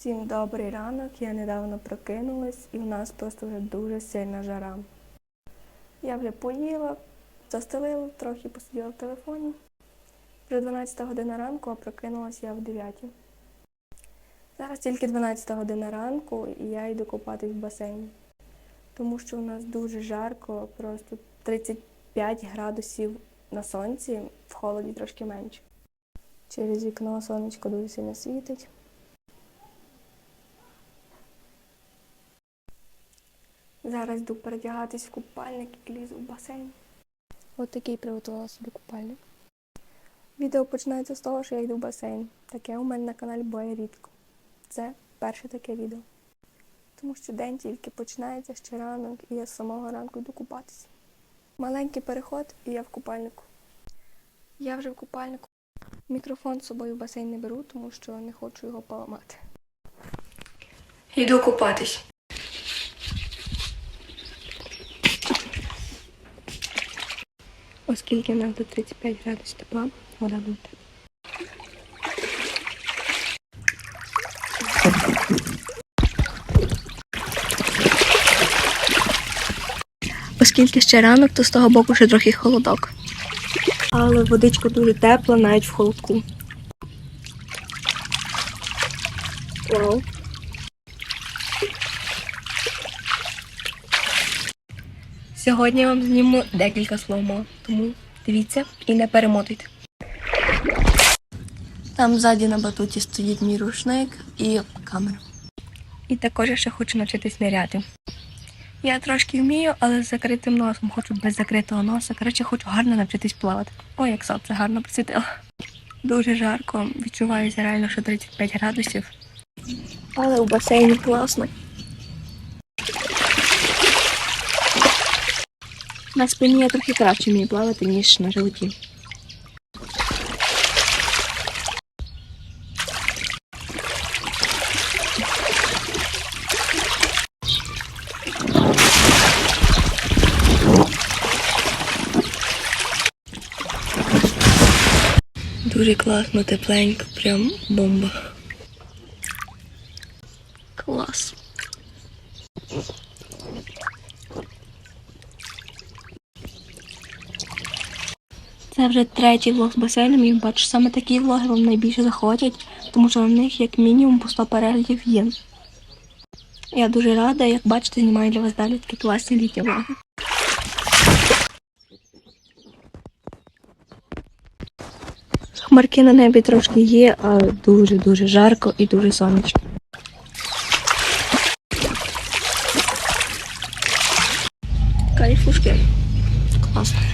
Всім добрий ранок. Я недавно прокинулась і в нас просто вже дуже сильна жара. Я вже поїла, застелила, трохи посиділа в телефоні. Вже 12 година ранку, а прокинулась я в 9. Зараз тільки 12 година ранку і я йду купатись в басейні. Тому що у нас дуже жарко, просто 35 градусів на сонці, в холоді трошки менше. Через вікно сонечко дуже сильно світить. Зараз йду передягатись в купальник і лізу в басейн. От такий приготувала собі купальник. Відео починається з того, що я йду в басейн. Таке у мене на каналі буває рідко. Це перше таке відео. Тому що день тільки починається ще ранок, і я з самого ранку йду купатися. Маленький переход, і я в купальнику. Я вже в купальнику. Мікрофон з собою в басейн не беру, тому що не хочу його поламати. Йду купатись. Оскільки в нас до 35 градусів тепла, вода буде. Оскільки ще ранок, то з того боку ще трохи холодок. Але водичка дуже тепла навіть в холодку. Вау. Сьогодні я вам зніму декілька сломо, тому дивіться і не перемотуйте. Там ззаді на батуті стоїть мій рушник і камера. І також я ще хочу навчитись ниряти. Я трошки вмію, але з закритим носом, хочу без закритого носа. Коротше, хочу гарно навчитись плавати. Ой, як сонце гарно присвітило. Дуже жарко, відчувається реально, що 35 градусів. Але у басейні класно. На спині я трохи краще вмію плавати, ніж на животі. Дуже класно, тепленько, прям бомба. Клас. Це вже третій влог з басейном, і бачу, саме такі влоги вам найбільше заходять, тому що в них як мінімум по 100 переглядів є. Я дуже рада, як бачите, знімаю для вас далі такі класні літні влоги. Хмарки на небі трошки є, але дуже-дуже жарко і дуже сонячно. Кайфушки. Класно.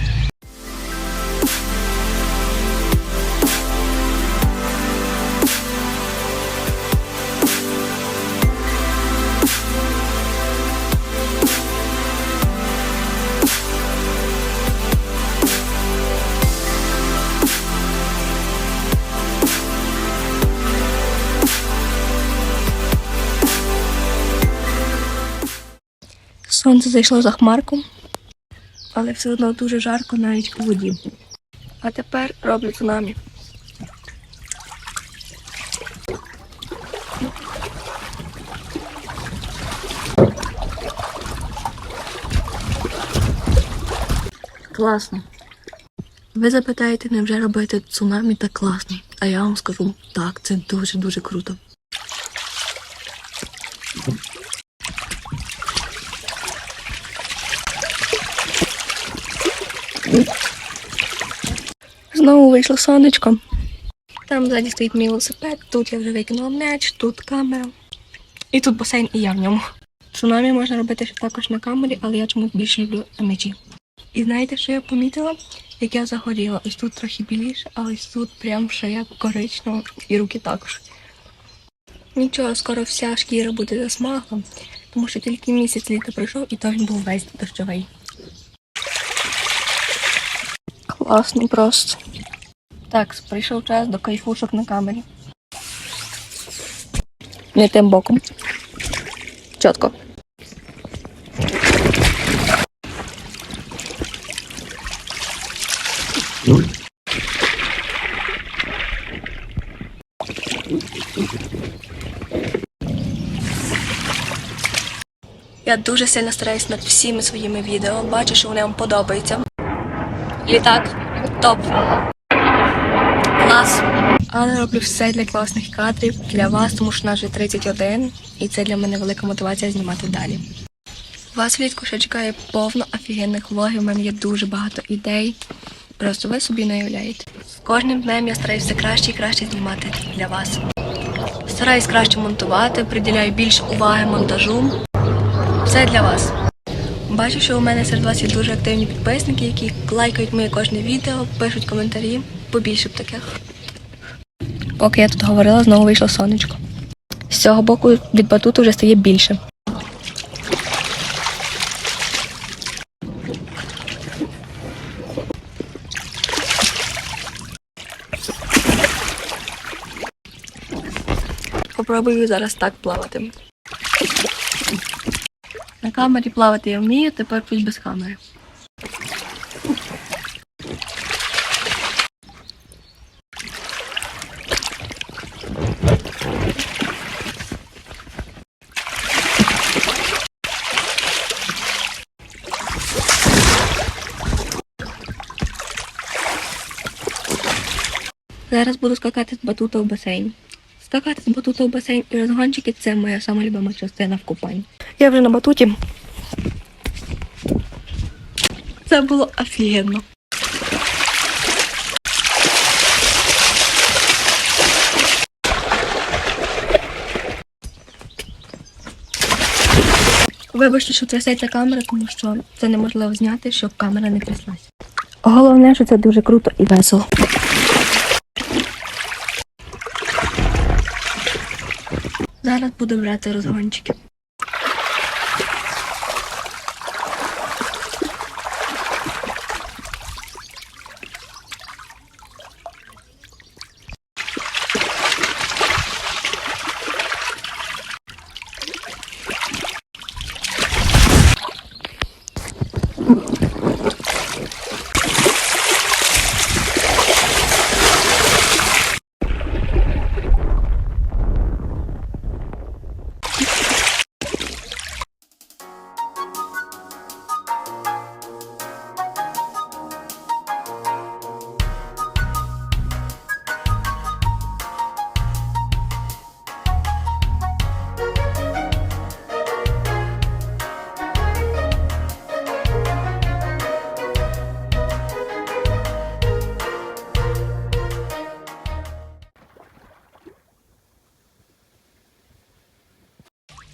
Сонце зайшло за хмарку, але все одно дуже жарко навіть у воді. А тепер роблю цунамі. Класно. Ви запитаєте, невже робити цунамі так класно? А я вам скажу, так, це дуже-дуже круто. Знову вийшло сонечко. Там ззаді стоїть мій велосипед, тут я вже викинула м'яч, тут камера. І тут басейн, і я в ньому. Цунамі можна робити ще також на камері, але я чомусь більше люблю на м'ячі. І знаєте, що я помітила? Як я загоріла, ось тут трохи біліше, а ось тут прям ще як коричнево, і руки також. Нічого, скоро вся шкіра буде засмагла, тому що тільки місяць літа пройшов і то він був весь дощовий. Класно просто. Так, прийшов час до кайфушок на камері. Не тим боком. Чітко. Я дуже сильно стараюсь над всіми своїми відео. Бачу, що вони вам подобаються. Літак. Топ. Клас. Але роблю все для класних кадрів, для вас, тому що нас вже 31, і це для мене велика мотивація знімати далі. Вас влітку ще чекає повно офігенних влогів. У мене є дуже багато ідей. Просто ви собі не уявляєте. З кожним днем я стараюся краще і краще знімати для вас. Стараюсь краще монтувати, приділяю більше уваги монтажу. Все для вас. Бачу, що у мене серед вас є дуже активні підписники, які лайкають моє кожне відео, пишуть коментарі. Побільше б таких. Поки я тут говорила, знову вийшло сонечко. З цього боку від батуту вже стає більше. Попробую зараз так плавати. На камері плавати я вмію, тепер пусть без камери. Зараз буду скакати з батута в басейн. Скакати з батута в басейн і розгончики це моя сама любима частина в купанні. Я вже на батуті. Це було офігенно. Вибачте, що трясеться камера, тому що це неможливо зняти, щоб камера не тряслась. Головне, що це дуже круто і весело. Зараз буду брати розгончики.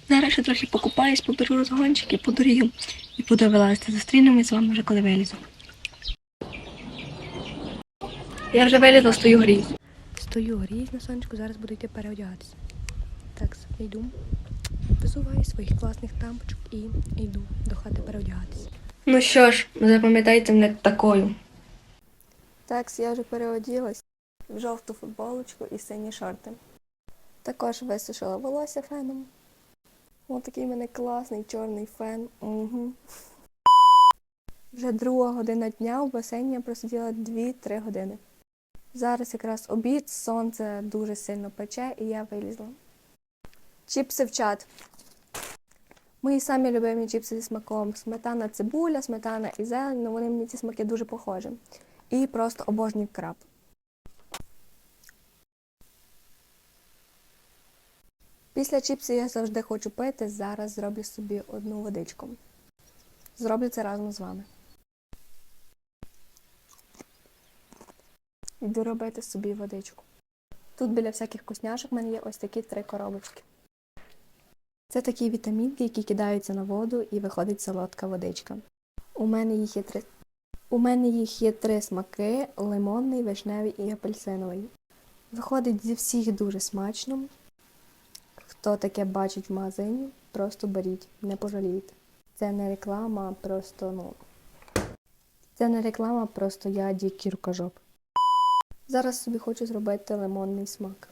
Зараз ще трохи покупаюсь, поберу розгончики, подорію і буду вилазити. Зустрінемось з вами вже коли вилізу. Я вже вилізла, стою грізь. Стою грізь на сонечку, зараз буду йти переодягатися. Так, йду. Визуваю своїх класних тампочок і йду до хати переодягатися. Ну що ж, запам'ятайте мене такою. Так, я вже переоділась в жовту футболочку і сині шорти. Також висушила волосся феном. Ось такий в мене класний чорний фен. Угу. Вже друга година дня у басейні я просиділа 2-3 години. Зараз якраз обід, сонце дуже сильно пече і я вилізла. Чіпси в чат. Мої самі любимі чіпси зі смаком. Сметана цибуля, сметана і зелень, ну вони мені ці смаки дуже похожі. І просто обожнюю краб. Після чіпсів я завжди хочу пити. Зараз зроблю собі одну водичку. Зроблю це разом з вами. Йду робити собі водичку. Тут біля всяких вкусняшок в мене є ось такі три коробочки. Це такі вітамінки, які кидаються на воду і виходить солодка водичка. У мене їх є три. У мене їх є три смаки: лимонний, вишневий і апельсиновий. Виходить зі всіх дуже смачно. Хто таке бачить в магазині, просто беріть, не пожалієте. Це не реклама, просто ну. Це не реклама, просто я дикий рукожоп. Зараз собі хочу зробити лимонний смак.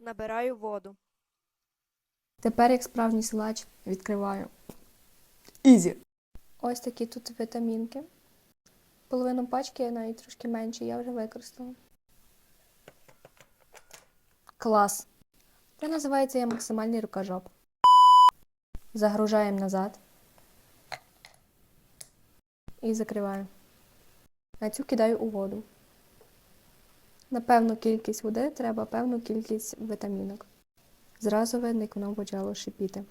Набираю воду. Тепер, як справжній силач, відкриваю. Ізі. Ось такі тут вітамінки. Половину пачки, навіть трошки менше, я вже використала. Клас. Це називається я максимальний рукожоп. Загружаємо назад. І закриваю. А цю кидаю у воду. На певну кількість води треба певну кількість витамінок. Зразу видно, як воно почало шипіти.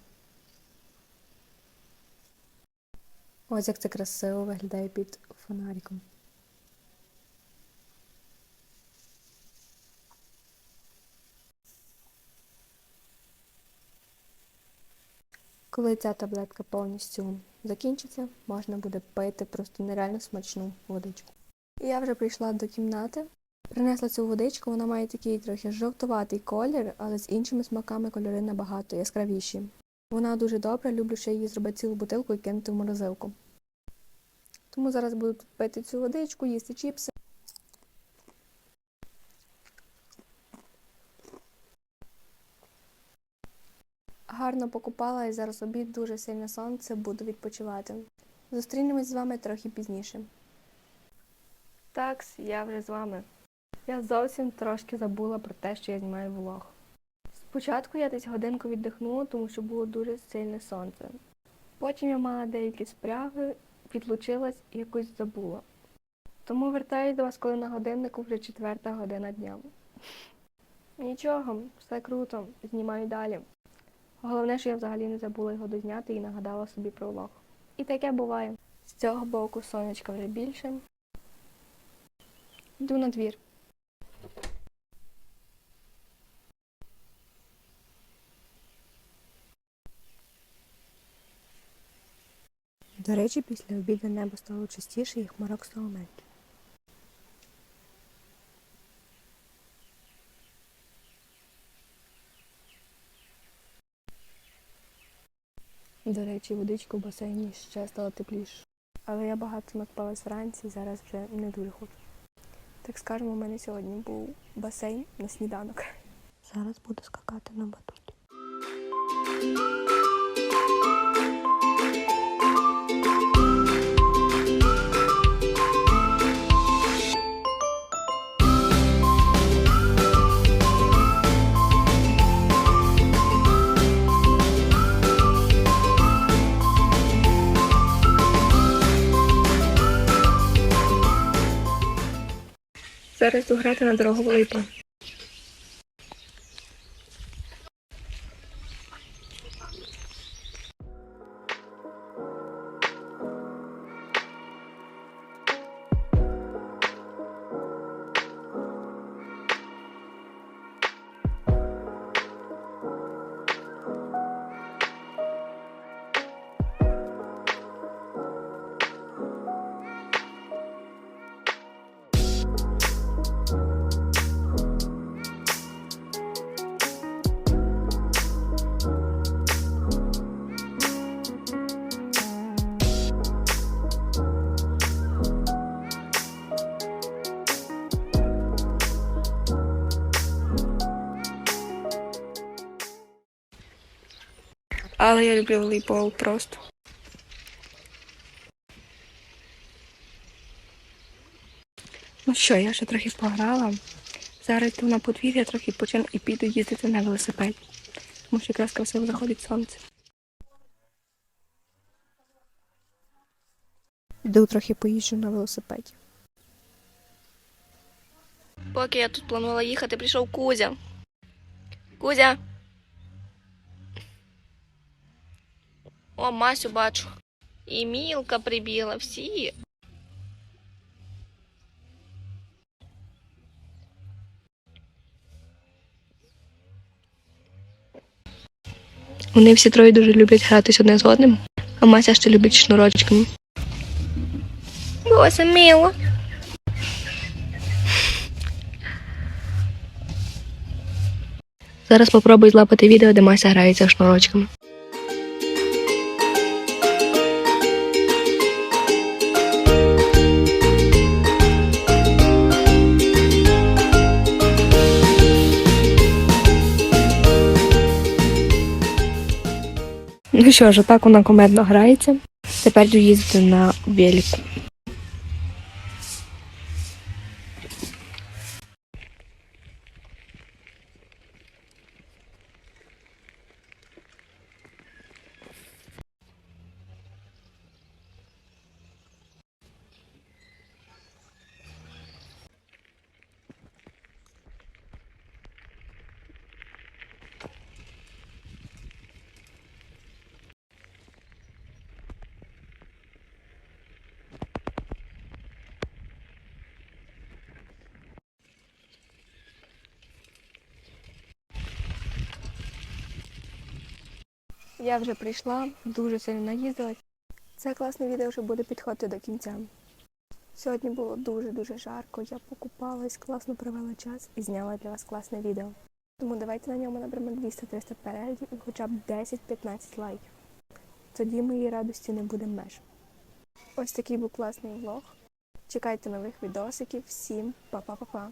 Ось як це красиво виглядає під фонариком. Коли ця таблетка повністю закінчиться, можна буде пити просто нереально смачну водичку. І я вже прийшла до кімнати, принесла цю водичку, вона має такий трохи жовтуватий колір, але з іншими смаками кольори набагато яскравіші. Вона дуже добра, люблю ще її зробити цілу бутилку і кинути в морозилку. Тому зараз буду пити цю водичку, їсти чіпси. Гарно покупала і зараз обід дуже сильне сонце, буду відпочивати. Зустрінемось з вами трохи пізніше. Такс, я вже з вами. Я зовсім трошки забула про те, що я знімаю влог. Спочатку я десь годинку віддихнула, тому що було дуже сильне сонце. Потім я мала деякі спряги, відлучилась і якось забула. Тому вертаюсь до вас, коли на годиннику вже четверта година дня. Нічого, все круто, знімаю далі. Головне, що я взагалі не забула його дозняти і нагадала собі про влог. І таке буває. З цього боку сонечка вже більше. Йду на двір. До речі, після обіду небо стало чистіше і хмарок стало менше. До речі, водичка в басейні ще стала тепліше. Але я багато накпалась вранці, зараз вже не дуже хочу. Так скажемо, у мене сьогодні був басейн на сніданок. Зараз буду скакати на батуті. Зараз грати на дорогу липу. Але я люблю волейбол просто. Ну що, я ще трохи пограла. Зараз йду на подвір'я, трохи почину і піду їздити на велосипеді. Тому що якраз красиво заходить сонце. Йду трохи поїжджу на велосипеді. Поки я тут планувала їхати, прийшов Кузя. Кузя. О, Масю бачу. І Мілка прибігла, всі. Вони всі троє дуже люблять гратись одне з одним, а Мася ще любить шнурочками. Боже, мило. Зараз попробуй злапати відео, де Мася грається шнурочками. Що ж, отак вона комедно грається. Тепер доїздити на велику. Я вже прийшла, дуже сильно наїздилась. Це класне відео вже буде підходити до кінця. Сьогодні було дуже-дуже жарко, я покупалась, класно провела час і зняла для вас класне відео. Тому давайте на ньому наберемо 200-300 переглядів і хоча б 10-15 лайків. Тоді моїй радості не буде меж. Ось такий був класний влог. Чекайте нових відосиків. Всім па-па-па-па.